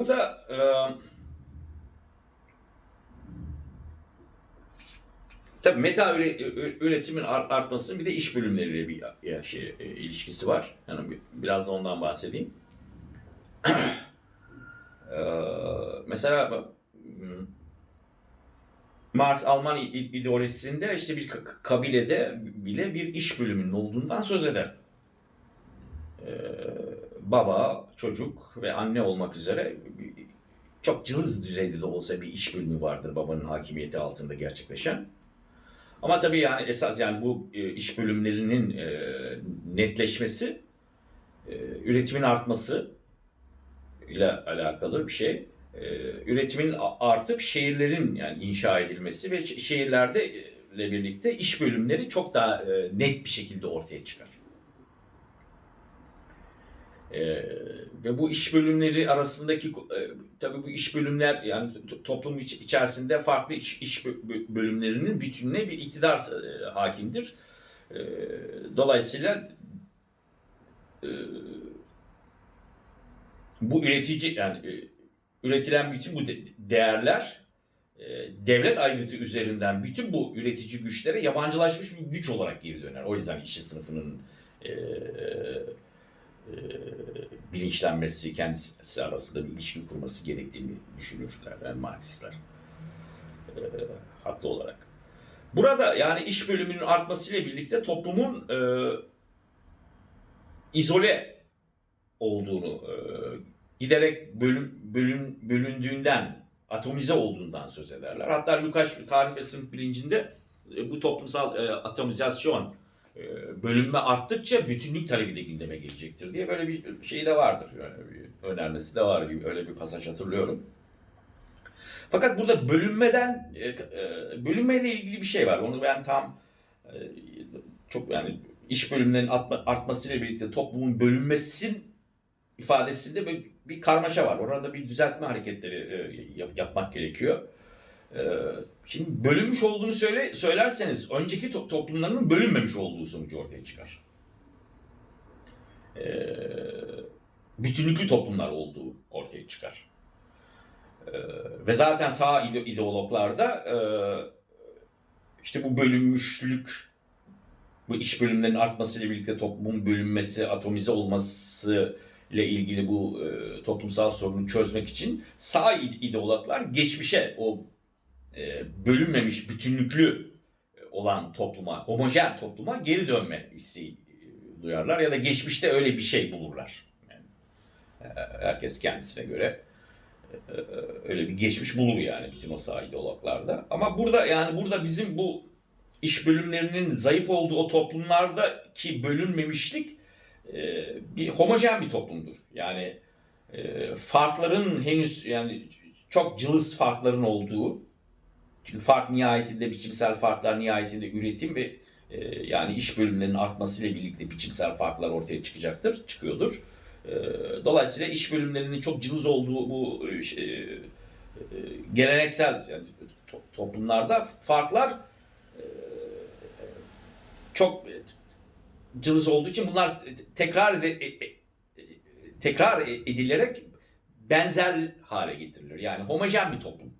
burada e, tabii meta üretimin ar- artmasının bir de iş bölümleriyle bir ya, şey, e, ilişkisi var. Yani bir- biraz da ondan bahsedeyim. E, mesela hmm, Marx Alman ideolojisinde işte bir ka- kabilede bile bir iş bölümünün olduğundan söz eder. Baba, çocuk ve anne olmak üzere çok cılız düzeyde de olsa bir iş bölümü vardır babanın hakimiyeti altında gerçekleşen. Ama tabii yani esas yani bu e, iş bölümlerinin e, netleşmesi e, üretimin artması ile alakalı bir şey. Üretimin artıp şehirlerin yani inşa edilmesi ve şehirlerde ile birlikte iş bölümleri çok daha net bir şekilde ortaya çıkar. E, ve bu iş bölümleri arasındaki e, tabii bu iş bölümler yani to- toplum iç- içerisinde farklı iş, iş bö- bölümlerinin bütününe bir iktidar e, hakimdir. E, dolayısıyla e, bu üretici yani e, üretilen bütün bu de- değerler e, devlet aygıtı üzerinden bütün bu üretici güçlere yabancılaşmış bir güç olarak geri döner. O yüzden işçi sınıfının e, e, bilinçlenmesi, kendisi arasında bir ilişki kurması gerektiğini düşünürler yani Marksistler. E, haklı olarak. Burada yani iş bölümünün artmasıyla birlikte toplumun e, izole olduğunu, e, giderek bölüm, bölün, bölündüğünden, atomize olduğundan söz ederler. Hatta Lukács tarih ve bilincinde e, bu toplumsal e, atomizasyon, bölünme arttıkça bütünlük talebi de gündeme gelecektir diye böyle bir şey de vardır. Yani bir önermesi de var gibi öyle bir pasaj hatırlıyorum. Fakat burada bölünmeden, e, e, bölünmeyle ilgili bir şey var. Onu ben tam e, çok yani iş bölümlerinin artma, artmasıyla birlikte toplumun bölünmesin ifadesinde bir karmaşa var. Orada bir düzeltme hareketleri e, yap- yapmak gerekiyor. E, Şimdi bölünmüş olduğunu söyle söylerseniz önceki to- toplumların bölünmemiş olduğu sonucu ortaya çıkar. E, Bütünlüklü toplumlar olduğu ortaya çıkar. E, Ve zaten sağ ide- ideologlarda e, işte bu bölünmüşlük bu iş bölümlerinin artmasıyla birlikte toplumun bölünmesi, atomize olması ile ilgili bu e, toplumsal sorunu çözmek için sağ ide- ideologlar geçmişe o bölünmemiş, bütünlüklü olan topluma, homojen topluma geri dönme isteği e, duyarlar ya da geçmişte öyle bir şey bulurlar. Yani, e, herkes kendisine göre e, öyle bir geçmiş bulur yani bütün o sağ ideologlarda. Ama burada yani burada bizim bu iş bölümlerinin zayıf olduğu o toplumlardaki bölünmemişlik e, bir homojen bir toplumdur. Yani e, farkların henüz yani çok cılız farkların olduğu çünkü fark nihayetinde biçimsel farklar nihayetinde üretim ve e, yani iş bölümlerinin artmasıyla birlikte biçimsel farklar ortaya çıkacaktır, çıkıyordur. E, dolayısıyla iş bölümlerinin çok cılız olduğu bu e, şey, e, geleneksel yani to- toplumlarda farklar e, çok cılız olduğu için bunlar tekrar ede- e- e- tekrar edilerek benzer hale getirilir. Yani homojen bir toplum.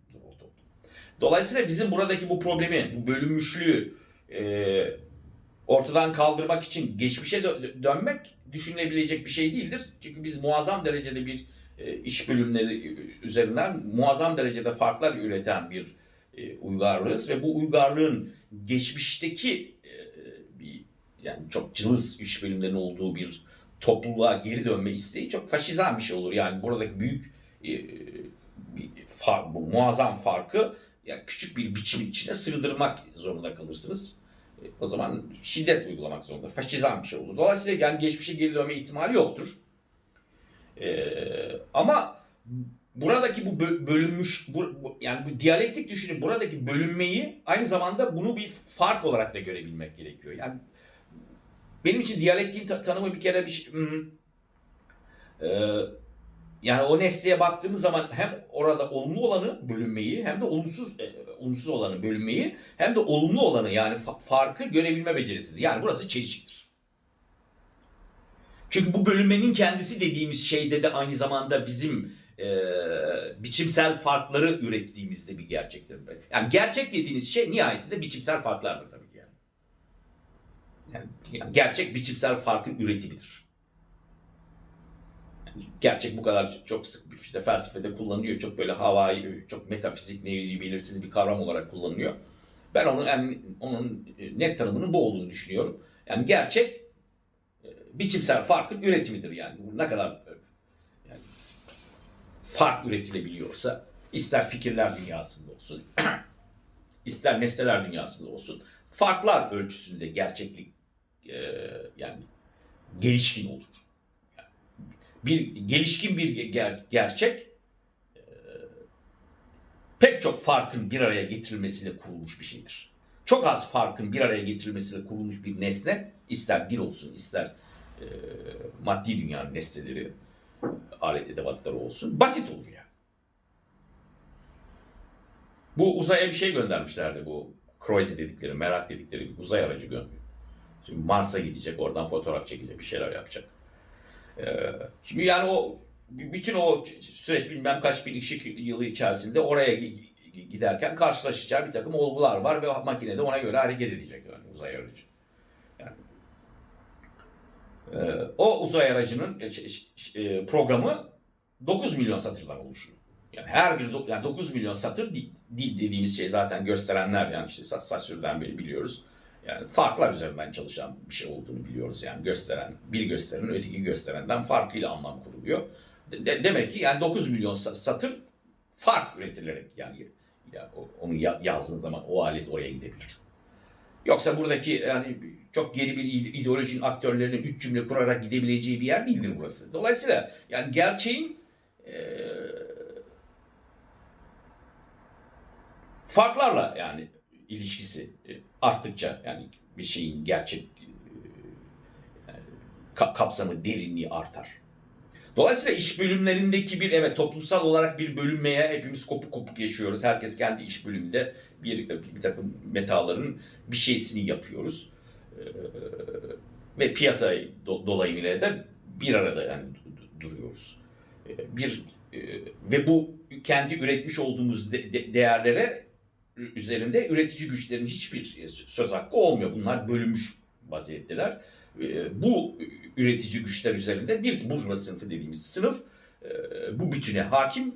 Dolayısıyla bizim buradaki bu problemi, bu bölünmüşlüğü e, ortadan kaldırmak için geçmişe dö- dönmek düşünülebilecek bir şey değildir. Çünkü biz muazzam derecede bir e, iş bölümleri üzerinden muazzam derecede farklar üreten bir e, uygarlığız ve bu uygarlığın geçmişteki e, bir yani çok cılız iş bölümlerinin olduğu bir topluluğa geri dönme isteği çok faşizan bir şey olur. Yani buradaki büyük e, bir far, bu muazzam farkı yani küçük bir biçim içine sığdırmak zorunda kalırsınız. E, o zaman şiddet uygulamak zorunda. Faşizan bir şey olur. Dolayısıyla yani geçmişe geri dönme ihtimali yoktur. E, ama buradaki bu bö- bölünmüş bu, yani bu diyalektik düşünün buradaki bölünmeyi aynı zamanda bunu bir fark olarak da görebilmek gerekiyor. Yani benim için diyalektiğin ta- tanımı bir kere bir şey, hmm, e, yani o nesneye baktığımız zaman hem orada olumlu olanı bölünmeyi hem de olumsuz e, olumsuz olanı bölünmeyi hem de olumlu olanı yani fa- farkı görebilme becerisidir. Yani burası çelişiktir. Çünkü bu bölünmenin kendisi dediğimiz şeyde de aynı zamanda bizim e, biçimsel farkları ürettiğimizde bir gerçektir. Yani gerçek dediğiniz şey nihayetinde biçimsel farklardır tabii ki yani. Yani, yani gerçek biçimsel farkın üretimidir. Gerçek bu kadar çok sık bir işte felsefede kullanılıyor. Çok böyle havai, çok metafizik neyi belirsiz bir kavram olarak kullanılıyor. Ben onun yani onun net tanımının bu olduğunu düşünüyorum. Yani gerçek e, biçimsel farkın üretimidir yani. Bu ne kadar e, yani fark üretilebiliyorsa ister fikirler dünyasında olsun ister nesneler dünyasında olsun farklar ölçüsünde gerçeklik e, yani gelişkin olur. Bir gelişkin bir ger- gerçek e, pek çok farkın bir araya getirilmesiyle kurulmuş bir şeydir. Çok az farkın bir araya getirilmesiyle kurulmuş bir nesne ister dil olsun ister e, maddi dünyanın nesneleri alet edevatları olsun basit olur yani. Bu uzaya bir şey göndermişlerdi bu Croizy dedikleri, merak dedikleri uzay aracı gönderiyor. Şimdi Mars'a gidecek, oradan fotoğraf çekecek, bir şeyler yapacak. Ee, şimdi yani o bütün o süreç bilmem kaç bin ışık yılı içerisinde oraya giderken karşılaşacağı bir takım olgular var ve makine de ona göre hareket edecek yani uzay aracı. Yani, e, o uzay aracının e, programı 9 milyon satırdan oluşuyor. Yani her bir yani 9 milyon satır dil, dil dediğimiz şey zaten gösterenler yani işte Sassür'den beri biliyoruz. Yani farklar üzerinden çalışan bir şey olduğunu biliyoruz yani gösteren bir gösterenin öteki gösterenden farkıyla anlam kuruluyor. De, demek ki yani 9 milyon satır fark üretilerek yani, yani onu yazdığın zaman o alet oraya gidebilir. Yoksa buradaki yani çok geri bir ideolojinin aktörlerinin üç cümle kurarak gidebileceği bir yer değildir burası. Dolayısıyla yani gerçeğin e, farklarla yani ilişkisi arttıkça yani bir şeyin gerçek yani, kapsamı, derinliği artar. Dolayısıyla iş bölümlerindeki bir evet toplumsal olarak bir bölünmeye hepimiz kopuk kopuk yaşıyoruz. Herkes kendi iş bölümünde bir, bir takım metaların bir şeysini yapıyoruz. Ee, ve piyasa do, dolayımıyla da bir arada yani duruyoruz. Bir e, ve bu kendi üretmiş olduğumuz de, de, değerlere üzerinde üretici güçlerin hiçbir söz hakkı olmuyor. Bunlar bölünmüş vaziyetteler. Ee, bu üretici güçler üzerinde bir burjuva sınıfı dediğimiz sınıf e, bu bütüne hakim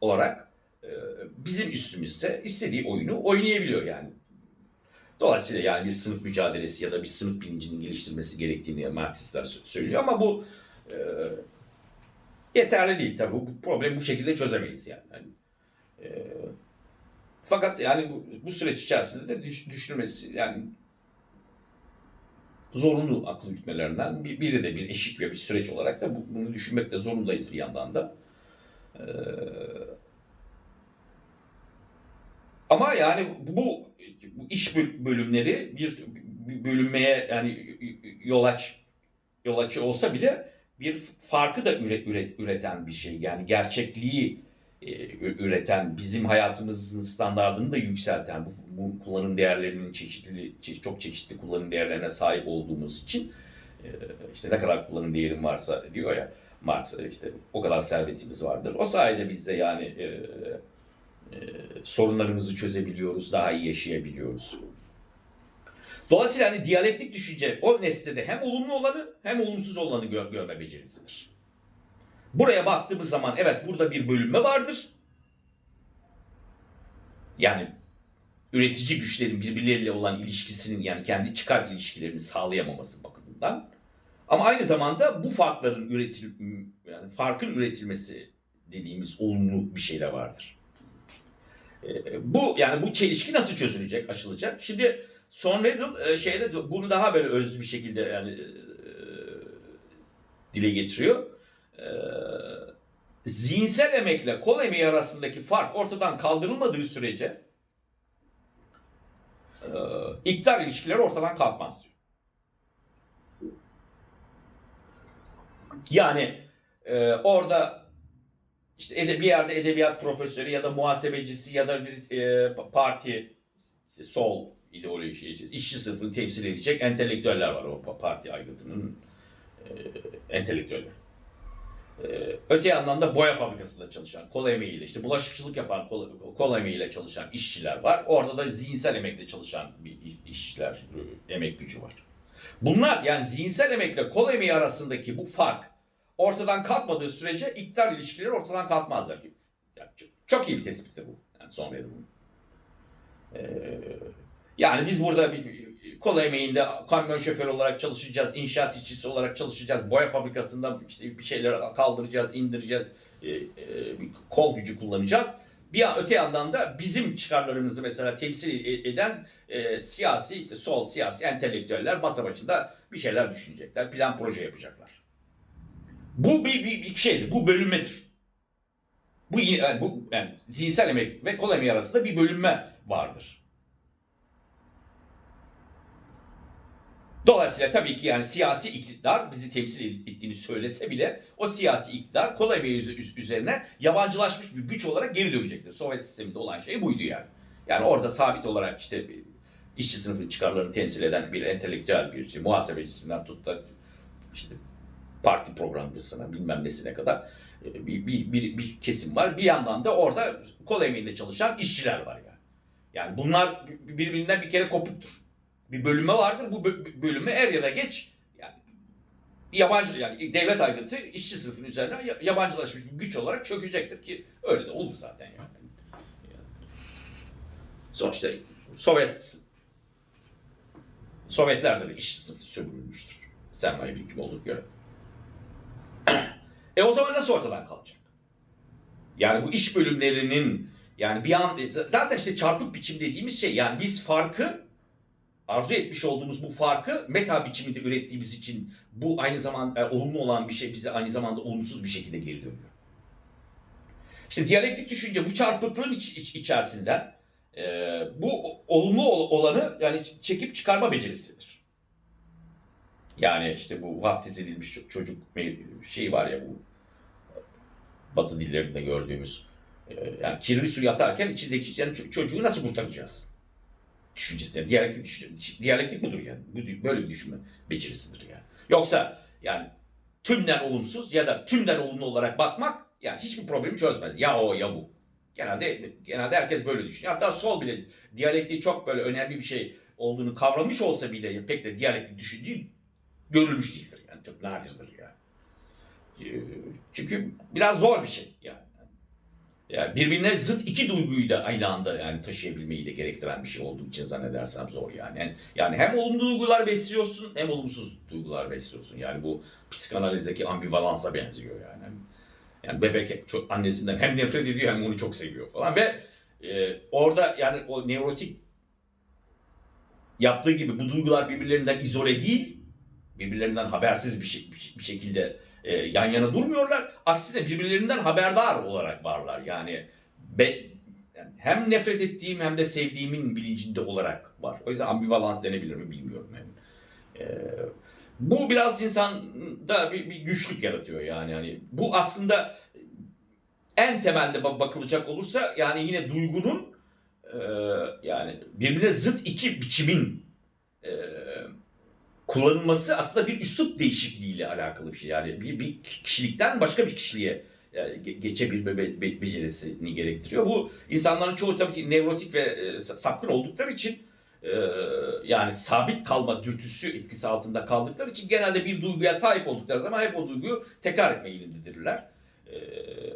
olarak e, bizim üstümüzde istediği oyunu oynayabiliyor yani. Dolayısıyla yani bir sınıf mücadelesi ya da bir sınıf bilincinin geliştirmesi gerektiğini Marksistler söylüyor ama bu e, yeterli değil tabii. Bu problemi bu şekilde çözemeyiz yani. yani e, fakat yani bu, bu süreç içerisinde de düşünülmesi yani zorunlu akıl yürütmelerinden biri de bir eşik ve bir süreç olarak da bunu düşünmekte zorundayız bir yandan da. Ee, ama yani bu, bu iş bölümleri bir bölünmeye yani yol aç yol açı olsa bile bir farkı da üret, üret, üreten bir şey. Yani gerçekliği üreten, bizim hayatımızın standartını da yükselten, bu, bu kullanım değerlerinin çeşitli, çok çeşitli kullanım değerlerine sahip olduğumuz için e, işte ne kadar kullanım değerim varsa diyor ya Marx işte o kadar servetimiz vardır. O sayede biz de yani e, e, sorunlarımızı çözebiliyoruz, daha iyi yaşayabiliyoruz. Dolayısıyla hani diyalektik düşünce o nesnede hem olumlu olanı hem olumsuz olanı gör, görme becerisidir. Buraya baktığımız zaman evet burada bir bölünme vardır. Yani üretici güçlerin birbirleriyle olan ilişkisinin yani kendi çıkar ilişkilerini sağlayamaması bakımından. Ama aynı zamanda bu farkların üretil yani farkın üretilmesi dediğimiz olumlu bir şey de vardır. Ee, bu yani bu çelişki nasıl çözülecek, aşılacak? Şimdi Son Riddle e, şeyde bunu daha böyle özlü bir şekilde yani e, dile getiriyor e, zihinsel emekle kol emeği arasındaki fark ortadan kaldırılmadığı sürece e, iktidar ilişkileri ortadan kalkmaz diyor. Yani e, orada işte bir yerde edebiyat profesörü ya da muhasebecisi ya da bir e, parti işte sol ideoloji, işçi sınıfını temsil edecek entelektüeller var o parti aygıtının e, entelektüelleri. Ee, öte yandan da boya fabrikasında çalışan, kol emeğiyle, işte bulaşıkçılık yapan, kol, kol emeğiyle çalışan işçiler var. Orada da zihinsel emekle çalışan bir işçiler, e, emek gücü var. Bunlar yani zihinsel emekle kol emeği arasındaki bu fark ortadan kalkmadığı sürece iktidar ilişkileri ortadan kalkmazlar. Yani çok, çok iyi bir tespittir bu. Yani son bunun. Ee, yani biz burada bir kol emeğinde kamyon şoförü olarak çalışacağız, inşaat işçisi olarak çalışacağız, boya fabrikasında işte bir şeyler kaldıracağız, indireceğiz, e, e, kol gücü kullanacağız. Bir öte yandan da bizim çıkarlarımızı mesela temsil e- eden e, siyasi, işte sol siyasi entelektüeller masa başında bir şeyler düşünecekler, plan proje yapacaklar. Bu bir, bir, bir şeydir, bu bölünmedir. Bu, yani bu yani zihinsel emek ve kol emeği arasında bir bölünme vardır. Dolayısıyla tabii ki yani siyasi iktidar bizi temsil ettiğini söylese bile o siyasi iktidar kolay bir üzerine yabancılaşmış bir güç olarak geri dönecektir. Sovyet sisteminde olan şey buydu yani. Yani orada sabit olarak işte işçi sınıfının çıkarlarını temsil eden bir entelektüel bir işte, muhasebecisinden tut da işte parti programcısına bilmem nesine kadar e, bir, bir, bir, bir kesim var. Bir yandan da orada kol emeğinde çalışan işçiler var yani. Yani bunlar birbirinden bir kere kopuktur bir bölünme vardır. Bu bölünme er ya da geç yani yabancı yani devlet aygıtı işçi sınıfının üzerine yabancılaşmış bir güç olarak çökecektir ki öyle de olur zaten yani. Sonuçta Sovyet Sovyetlerde de işçi sınıfı sömürülmüştür. Sermaye birikimi olduğu göre. e o zaman nasıl ortadan kalacak? Yani bu iş bölümlerinin yani bir an zaten işte çarpık biçim dediğimiz şey yani biz farkı arzu etmiş olduğumuz bu farkı meta biçiminde ürettiğimiz için bu aynı zamanda e, olumlu olan bir şey bize aynı zamanda olumsuz bir şekilde geri dönüyor. İşte diyalektik düşünce bu çarpıklığın iç, iç, içerisinden e, bu olumlu olanı yani çekip çıkarma becerisidir. Yani işte bu vaftiz edilmiş çocuk şey var ya bu batı dillerinde gördüğümüz e, yani kirli su yatarken içindeki yani çocuğu nasıl kurtaracağız? Düşüncesi. Yani diyalektik, düşünce, diyalektik budur yani. Böyle bir düşünme becerisidir yani. Yoksa yani tümden olumsuz ya da tümden olumlu olarak bakmak yani hiçbir problemi çözmez. Ya o ya bu. Genelde genelde herkes böyle düşünüyor. Hatta sol bile diyalektiği çok böyle önemli bir şey olduğunu kavramış olsa bile pek de diyalektik düşündüğü görülmüş değildir. Yani çok nadirdir yani. Çünkü biraz zor bir şey yani. Yani birbirine zıt iki duyguyu da aynı anda yani taşıyabilmeyi de gerektiren bir şey olduğu için zannedersem zor yani. yani. Yani hem olumlu duygular besliyorsun hem olumsuz duygular besliyorsun. Yani bu psikanalizdeki ambivalansa benziyor yani. Yani bebek çok annesinden hem nefret ediyor hem onu çok seviyor falan ve e, orada yani o nevrotik yaptığı gibi bu duygular birbirlerinden izole değil, birbirlerinden habersiz bir, şey, bir şekilde e, yan yana durmuyorlar. Aksine birbirlerinden haberdar olarak varlar. Yani, be, hem nefret ettiğim hem de sevdiğimin bilincinde olarak var. O yüzden ambivalans denebilir mi bilmiyorum. Yani. E, bu biraz insanda bir, bir güçlük yaratıyor yani. yani. Bu aslında en temelde bakılacak olursa yani yine duygunun e, yani birbirine zıt iki biçimin e, kullanılması aslında bir üslup değişikliğiyle alakalı bir şey. Yani bir, bir kişilikten başka bir kişiliğe e, geçebilme be, be, becerisini gerektiriyor. Bu insanların çoğu tabii nevrotik ve e, sapkın oldukları için e, yani sabit kalma dürtüsü etkisi altında kaldıkları için genelde bir duyguya sahip oldukları zaman hep o duyguyu tekrar etme eğilimindedirler. E,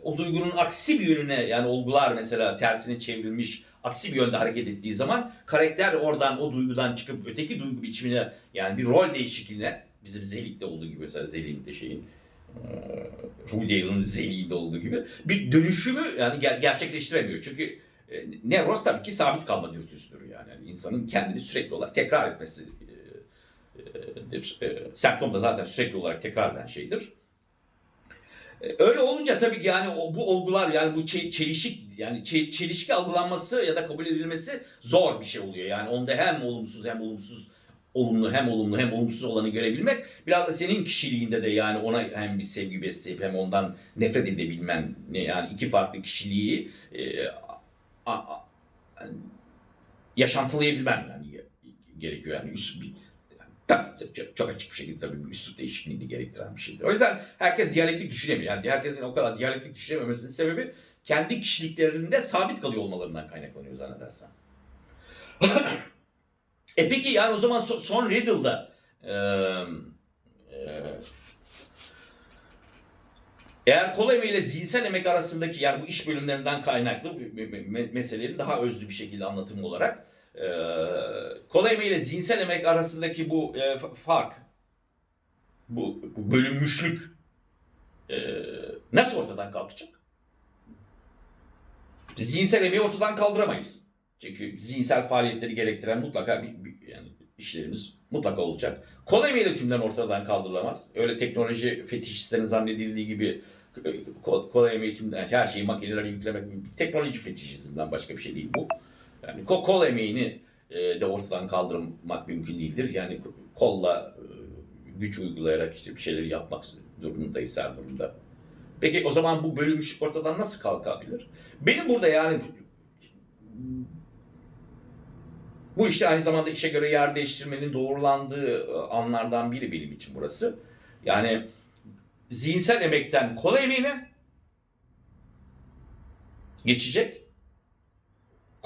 o duygunun aksi bir yönüne yani olgular mesela tersine çevrilmiş aksi bir yönde hareket ettiği zaman karakter oradan o duygudan çıkıp öteki duygu biçimine yani bir rol değişikliğine bizim Zelik'te olduğu gibi mesela Zelik'in de şeyin Woody Allen'ın Zelik'de olduğu gibi bir dönüşümü yani ger- gerçekleştiremiyor. Çünkü e, nevroz tabii ki sabit kalma dürtüsüdür yani. yani insanın kendini sürekli olarak tekrar etmesi e, e, e, semptom da zaten sürekli olarak tekrar eden şeydir. E, öyle olunca tabii ki yani bu olgular yani bu çelişik yani çelişki algılanması ya da kabul edilmesi zor bir şey oluyor. Yani onda hem olumsuz hem olumsuz olumlu hem olumlu hem olumsuz olanı görebilmek biraz da senin kişiliğinde de yani ona hem bir sevgi besleyip hem ondan nefret edebilmen yani iki farklı kişiliği e, a, a, yaşantılayabilmen yani gerekiyor yani üst bir Tabii çok, çok açık bir şekilde tabii bir üslup değişikliğini gerektiren bir şeydir. O yüzden herkes diyalektik düşünemiyor. Yani herkesin o kadar diyalektik düşünememesinin sebebi kendi kişiliklerinde sabit kalıyor olmalarından kaynaklanıyor zannedersem. e peki yani o zaman so- son Riddle'da e, eğer kol emeği ile zihinsel emek arasındaki yani bu iş bölümlerinden kaynaklı meselelerin daha özlü bir şekilde anlatımı olarak e, kol emeği ile zihinsel emek arasındaki bu e, fark, bu, bu bölünmüşlük e, nasıl ortadan kalkacak? Zihinsel emeği ortadan kaldıramayız. Çünkü zihinsel faaliyetleri gerektiren mutlaka bir, bir- yani işlerimiz mutlaka olacak. Kol emeği de tümden ortadan kaldırılamaz. Öyle teknoloji fetişistlerin zannedildiği gibi e, kol, kol emeği tümden her şeyi makinelere yüklemek bir teknoloji fetişizmden başka bir şey değil bu. Yani kol, emeğini e, de ortadan kaldırmak mümkün değildir. Yani kolla e, güç uygulayarak işte bir şeyleri yapmak durumundayız her durumda. Peki o zaman bu bölünmüşlük ortadan nasıl kalkabilir? Benim burada yani bu işte aynı zamanda işe göre yer değiştirmenin doğrulandığı e, anlardan biri benim için burası. Yani zihinsel emekten kol emeğine geçecek.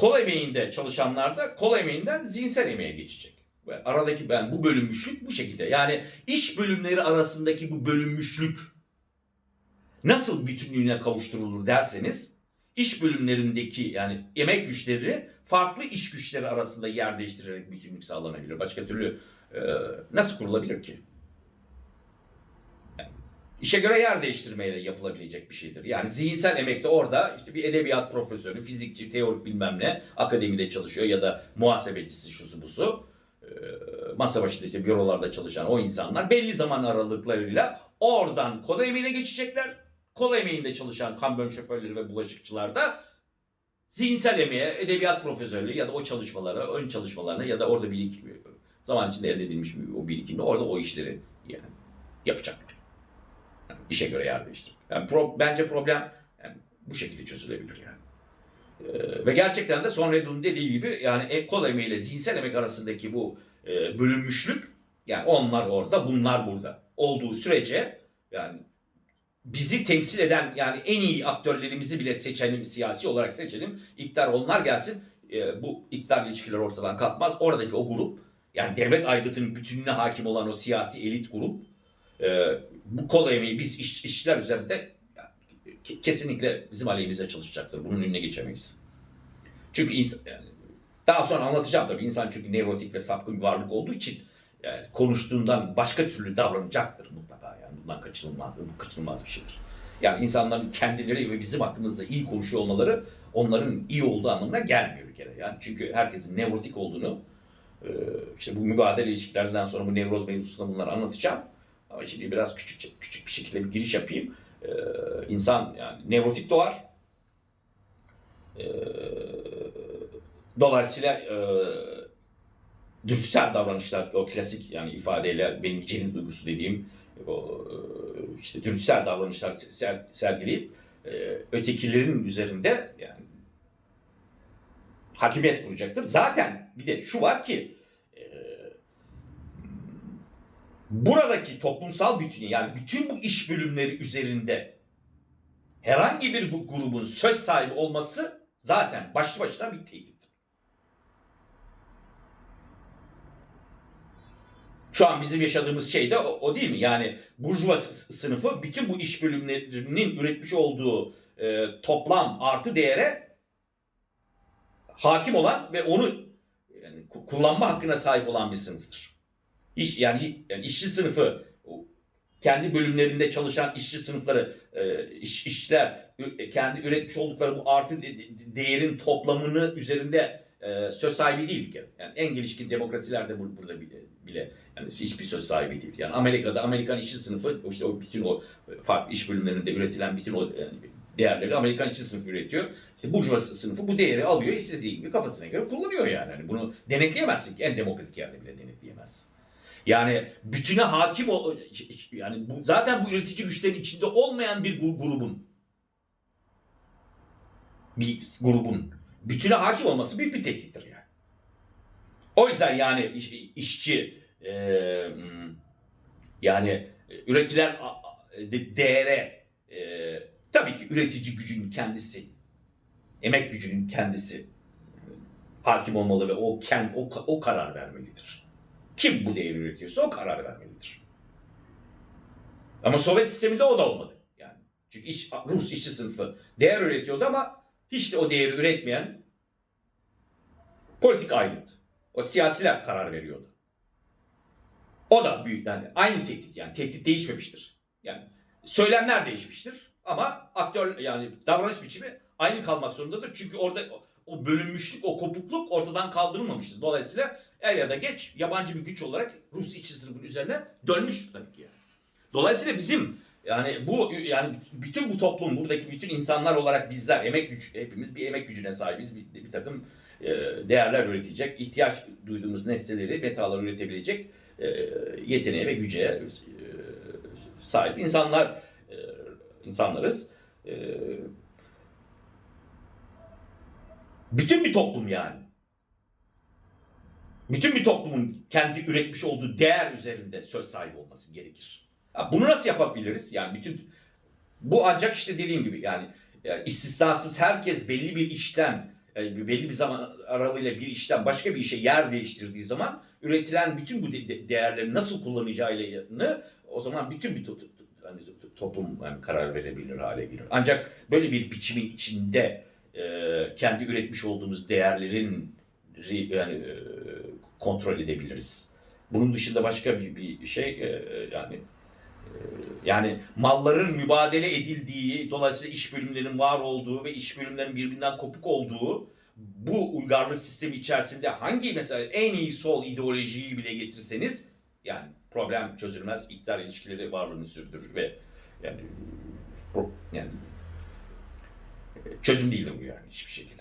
Kol emeğinde çalışanlar da kol emeğinden zihinsel emeğe geçecek. Aradaki ben bu bölünmüşlük bu şekilde. Yani iş bölümleri arasındaki bu bölünmüşlük nasıl bütünlüğüne kavuşturulur derseniz iş bölümlerindeki yani emek güçleri farklı iş güçleri arasında yer değiştirerek bütünlük sağlanabilir. Başka türlü e, nasıl kurulabilir ki? İşe göre yer değiştirmeyle yapılabilecek bir şeydir. Yani zihinsel emekte orada işte bir edebiyat profesörü, fizikçi, teorik bilmem ne akademide çalışıyor ya da muhasebecisi şusu busu e, masa başında işte bürolarda çalışan o insanlar belli zaman aralıklarıyla oradan kol emeğine geçecekler. Kol emeğinde çalışan kamyon şoförleri ve bulaşıkçılar da zihinsel emeğe, edebiyat profesörlüğü ya da o çalışmalara, ön çalışmalarına ya da orada birikim, zaman içinde elde edilmiş o birikimle orada o işleri yani yapacaklar. İşe göre yer değiştirmek. Yani pro- bence problem yani bu şekilde çözülebilir yani. Ee, ve gerçekten de Son Riddle'ın dediği gibi yani e- kol emeğiyle zihinsel emek arasındaki bu e, bölünmüşlük yani onlar orada bunlar burada olduğu sürece yani bizi temsil eden yani en iyi aktörlerimizi bile seçelim, siyasi olarak seçelim. İktidar onlar gelsin. E, bu iktidar ilişkiler ortadan kalkmaz. Oradaki o grup yani devlet aygıtının bütününe hakim olan o siyasi elit grup e, bu kol emeği biz iş, işçiler üzerinde kesinlikle bizim aleyhimize çalışacaktır. Bunun önüne geçemeyiz. Çünkü insan, yani daha sonra anlatacağım tabii insan çünkü nevrotik ve sapkın bir varlık olduğu için yani konuştuğundan başka türlü davranacaktır mutlaka yani bundan kaçınılmaz bu kaçınılmaz bir şeydir. Yani insanların kendileri ve bizim hakkımızda iyi konuşuyor olmaları onların iyi olduğu anlamına gelmiyor bir kere. Yani çünkü herkesin nevrotik olduğunu işte bu mübadele ilişkilerinden sonra bu nevroz mevzusunda bunları anlatacağım. Ama şimdi biraz küçük küçük bir şekilde bir giriş yapayım. E, insan yani nevrotik doğar. E, dolayısıyla e, dürtüsel davranışlar, o klasik yani ifadeyle benim cenin duygusu dediğim o e, işte dürtüsel davranışlar ser, sergileyip e, ötekilerin üzerinde yani hakimiyet kuracaktır. Zaten bir de şu var ki e, buradaki toplumsal bütünü yani bütün bu iş bölümleri üzerinde herhangi bir bu grubun söz sahibi olması zaten başlı başına bir tehdit. Şu an bizim yaşadığımız şey de o, o değil mi? Yani burjuva sınıfı bütün bu iş bölümlerinin üretmiş olduğu e, toplam artı değere hakim olan ve onu yani ku- kullanma hakkına sahip olan bir sınıftır. İş, yani, yani işçi sınıfı kendi bölümlerinde çalışan işçi sınıfları, e, iş, işçiler ü- kendi üretmiş oldukları bu artı de- de- değerin toplamını üzerinde e, söz sahibi değil bir kere. Yani en gelişkin demokrasilerde bu- burada bile, bile yani hiçbir söz sahibi değil. Yani Amerika'da Amerikan işçi sınıfı işte o bütün o farklı iş bölümlerinde üretilen bütün o değerleri Amerikan işçi sınıfı üretiyor. İşte burjuva sınıfı bu değeri alıyor istediği gibi kafasına göre kullanıyor yani. yani bunu denetleyemezsin ki en demokratik yerde bile denetleyemezsin. Yani bütüne hakim ol yani bu zaten bu üretici güçlerin içinde olmayan bir gru- grubun bir grubun bütüne hakim olması büyük bir tehdittir yani. O yüzden yani iş- işçi e, yani üretilen değere e, tabii ki üretici gücün kendisi, emek gücünün kendisi hakim olmalı ve o kend, o, o karar vermelidir. Kim bu değeri üretiyorsa o karar vermelidir. Ama Sovyet sisteminde o da olmadı. Yani çünkü iş, Rus işçi sınıfı değer üretiyordu ama hiç de o değeri üretmeyen politik aygıt. O siyasiler karar veriyordu. O da büyük yani aynı tehdit yani tehdit değişmemiştir. Yani söylemler değişmiştir ama aktör yani davranış biçimi aynı kalmak zorundadır. Çünkü orada o- bölünmüşlük, o kopukluk ortadan kaldırılmamıştır. Dolayısıyla er ya da geç yabancı bir güç olarak Rus işçi sınıfının üzerine dönmüştür tabii ki. Dolayısıyla bizim yani bu yani bütün bu toplum buradaki bütün insanlar olarak bizler emek güç hepimiz bir emek gücüne sahibiz. Bir, bir takım e, değerler üretecek, ihtiyaç duyduğumuz nesneleri, metalar üretebilecek e, yeteneğe ve güce e, sahip insanlar e, insanlarız. E, bütün bir toplum yani. Bütün bir toplumun kendi üretmiş olduğu değer üzerinde söz sahibi olması gerekir. Ya bunu nasıl yapabiliriz? Yani bütün bu ancak işte dediğim gibi yani, istisnasız herkes belli bir işten e, belli bir zaman aralığıyla bir işten başka bir işe yer değiştirdiği zaman üretilen bütün bu de- de- değerleri nasıl kullanacağını o zaman bütün bir hani to- toplum yani karar verebilir hale gelir. Ancak böyle bir biçimin içinde e, kendi üretmiş olduğumuz değerlerin ri- yani e, kontrol edebiliriz. Bunun dışında başka bir, bir şey e, yani e, yani malların mübadele edildiği, dolayısıyla iş bölümlerinin var olduğu ve iş bölümlerinin birbirinden kopuk olduğu bu uygarlık sistemi içerisinde hangi mesela en iyi sol ideolojiyi bile getirseniz yani problem çözülmez, iktidar ilişkileri varlığını sürdürür ve yani yani e, çözüm değildir bu yani hiçbir şekilde.